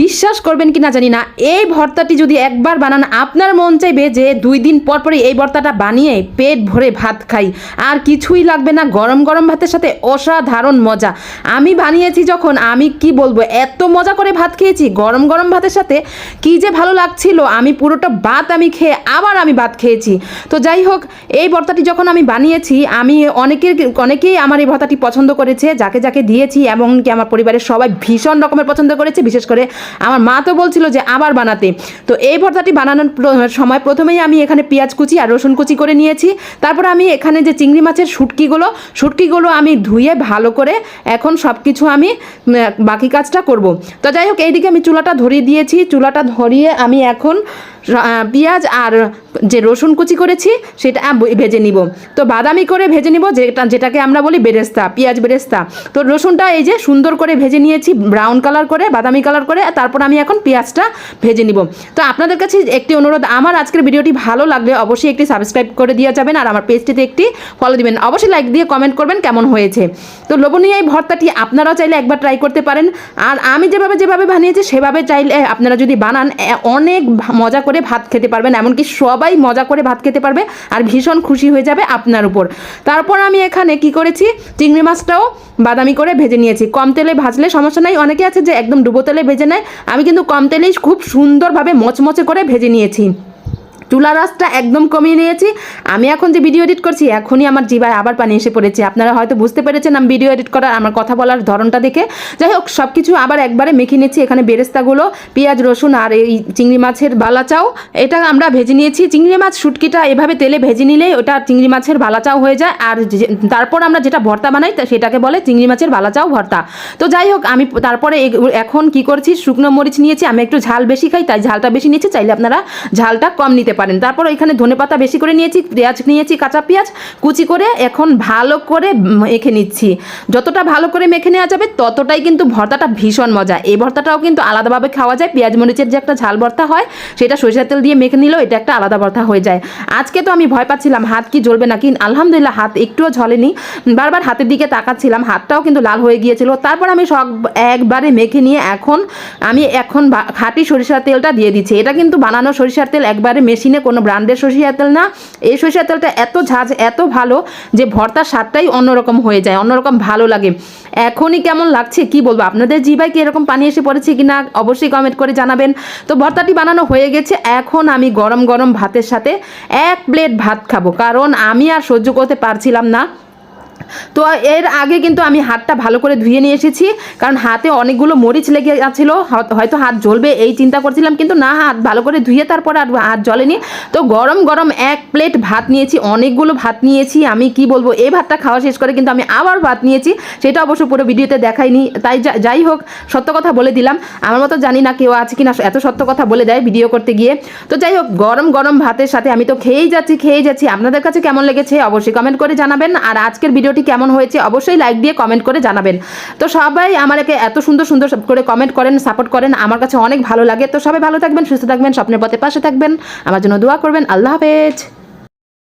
বিশ্বাস করবেন কি না জানি না, এই ভর্তাটি যদি একবার বানান, আপনার মন চাইবে যে দুই দিন পর পরই এই ভর্তাটা বানিয়ে পেট ভরে ভাত খাই। আর কিছুই লাগবে না, গরম গরম ভাতের সাথে অসাধারণ মজা। আমি বানিয়েছি যখন, আমি কি বলব, এত মজা করে ভাত খেয়েছি, গরম গরম ভাতের সাথে কি যে ভালো লাগছিল, আমি পুরোটা ভাত আমি খেয়ে আবার আমি ভাত খেয়েছি। তো যাই হোক, এই ভর্তাটি যখন আমি বানিয়েছি, আমি অনেকের, অনেকেই আমার এই ভর্তাটি পছন্দ করেছে, যাকে যাকে দিয়েছি, এমনকি আমার পরিবারের সবাই ভীষণ রকমের পছন্দ করেছে, বিশেষ করে আমার মা তো বলছিল যে আবার বানাতে। তো এই ভর্তাটি বানানোর সময় প্রথমেই আমি এখানে পেঁয়াজ কুচি আর রসুন কুচি করে নিয়েছি। তারপর আমি এখানে যে চিংড়ি মাছের শুটকিগুলো শুটকিগুলো আমি ধুয়ে ভালো করে এখন সব কিছু আমি বাকি কাজটা করব। তো যাই হোক, এইদিকে আমি চুলাটা ধরিয়ে দিয়েছি। চুলাটা ধরিয়ে আমি এখন পেঁয়াজ আর যে রসুন কুচি করেছি, সেটা ভেজে নিব। তো বাদামি করে ভেজে নিব, যেটা, যেটাকে আমরা বলি বেরেস্তা, পেঁয়াজ বেরেস্তা। তো রসুনটা এই যে সুন্দর করে ভেজে নিয়েছি, ব্রাউন কালার করে, বাদামি কালার করে তারপর আমি এখন পেঁয়াজটা ভেজে নিব। তো আপনাদের কাছে একটি অনুরোধ, আমার আজকের ভিডিওটি ভালো লাগলে অবশ্যই একটি সাবস্ক্রাইব করে দিয়ে যাবেন আর আমার পেজটিতে একটি ফলো দিবেন। অবশ্যই লাইক দিয়ে কমেন্ট করবেন কেমন হয়েছে। তো লোভনীয় এই ভর্তাটি আপনারাও চাইলে একবার ট্রাই করতে পারেন। আর আমি যেভাবে যেভাবে বানিয়েছি, সেভাবে চাইলে আপনারা যদি বানান অনেক মজা করে ভাত খেতে পারবেন। এমনকি সবাই মজা করে ভাত খেতে পারবে আর ভীষণ খুশি হয়ে যাবে আপনার উপর। তারপর আমি এখানে কি করেছি, চিংড়ি মাছটাও বাদামি করে ভেজে নিয়েছি। কম তেলে ভাজলে সমস্যা নাই। অনেকে আছে যে একদম ডুবো তেলে ভেজে নেয় আমি কিন্তু কম তেলেই খুব সুন্দরভাবে মচমচে করে ভেজে নিয়েছি। চুলা রাসটা একদম কমিয়ে নিয়েছি। আমি এখন যে ভিডিও এডিট করছি, এখনই আমার জিবায় আবার পানি এসে পড়েছে। আপনারা হয়তো বুঝতে পেরেছেন আমি ভিডিও এডিট করার, আমার কথা বলার ধরনটা দেখে। যাই হোক সব কিছু আবার একবারে মেখে নিয়েছি এখানে বেরেস্তাগুলো, পেঁয়াজ, রসুন আর এই চিংড়ি মাছের বালাচাও। এটা আমরা ভেজে নিয়েছি। চিংড়ি মাছ শুটকিটা এভাবে তেলে ভেজে নিলেই ওটা চিংড়ি মাছের বালাচাও হয়ে যায়। আর তারপর আমরা যেটা ভর্তা বানাই সেটাকে বলে চিংড়ি মাছের বালাচাও ভর্তা। তো যাই হোক, আমি তারপরে এখন কি করছি, শুকনো মরিচ নিয়েছি। আমি একটু ঝাল বেশি খাই, তাই ঝালটা বেশি নিয়েছি চাইলে আপনারা ঝালটা কম নিতে পারেন। তারপর এখানে ধনে পাতা বেশি করে নিয়েছি, পেঁয়াজ নিয়েছি, কাঁচা পেঁয়াজ, কুচি করে এখন ভালো করে মেখে নিচ্ছি। যতটা ভালো করে মেখে নেওয়া যাবে ততটাই কিন্তু ভর্তাটা ভীষণ মজা। এই ভর্তাটাও কিন্তু আলাদাভাবে খাওয়া যায়। পেঁয়াজ মরিচের যে একটা ঝাল ভর্তা হয়, সেটা সরিষার তেল দিয়ে মেখে নিলেও এটা একটা আলাদা ভর্তা হয়ে যায়। আজকে তো আমি ভয় পাচ্ছিলাম, হাত কি জ্বলবে না নাকি? আলহামদুলিল্লাহ হাত একটুও ঝলেনি। বারবার হাতের দিকে তাকাচ্ছিলাম, হাতটাও কিন্তু লাল হয়ে গিয়েছিল। তারপর আমি সব একবারে মেখে নিয়ে এখন, আমি এখন খাঁটি সরিষার তেলটা দিয়ে দিচ্ছি। এটা কিন্তু বানানো সরিষার তেল একবারে মেশিনে কোনো ব্র্যান্ডের সরিষার তেল না। এই সরিষার তেলটা এত ঝাঁঝ এত ভালো যে ভর্তার স্বাদটাই অন্যরকম হয়ে যায়, অন্যরকম ভালো লাগে। এখনই কেমন লাগছে কি বলব? আপনাদের জিবাই কি এরকম পানি এসে পড়েছে কি না অবশ্যই কমেন্ট করে জানাবেন। তো ভর্তাটি বানানো হয়ে গেছে, এখন আমি গরম গরম ভাতের সাথে এক প্লেট ভাত খাব। কারণ আমি আর সহ্য করতে পারছিলাম না। তো এর আগে কিন্তু আমি হাতটা ভালো করে ধুয়ে নিয়ে এসেছি, কারণ হাতে অনেকগুলো মরিচ লেগে গেছিল হয়তো হাত জ্বলবে, এই চিন্তা করছিলাম, কিন্তু না, হাত ভালো করে ধুয়ে তারপর আর হাত জ্বলেনি। তো গরম গরম এক প্লেট ভাত নিয়েছি, অনেকগুলো ভাত নিয়েছি, আমি কি বলব, এই ভাতটা খাওয়া শেষ করে কিন্তু আমি আবার ভাত নিয়েছি, সেটা অবশ্য পুরো ভিডিওতে দেখাইনি, তাই যাই হোক, সত্য কথা বলে দিলাম। আমার মতো জানি না কেউ আছে কি না এত সত্য কথা বলে দেয় ভিডিও করতে গিয়ে। তো যাই হোক, গরম গরম ভাতের সাথে আমি তো খেয়েই যাচ্ছি খেয়েই যাচ্ছি। আপনাদের কাছে কেমন লেগেছে, অবশ্যই কমেন্ট করে জানাবেন। আর আজকের ভিডিওটি কেমন হয়েছে অবশ্যই লাইক দিয়ে কমেন্ট করে জানাবেন। তো সবাই আমাকে এত সুন্দর সুন্দর করে কমেন্ট করেন সাপোর্ট করেন, আমার কাছে অনেক ভালো লাগে। তো সবাই ভালো থাকবেন, সুস্থ থাকবেন, স্বপ্নের পথে পাশে থাকবেন। আমার জন্য দোয়া করবেন। আল্লাহ হাফেজ।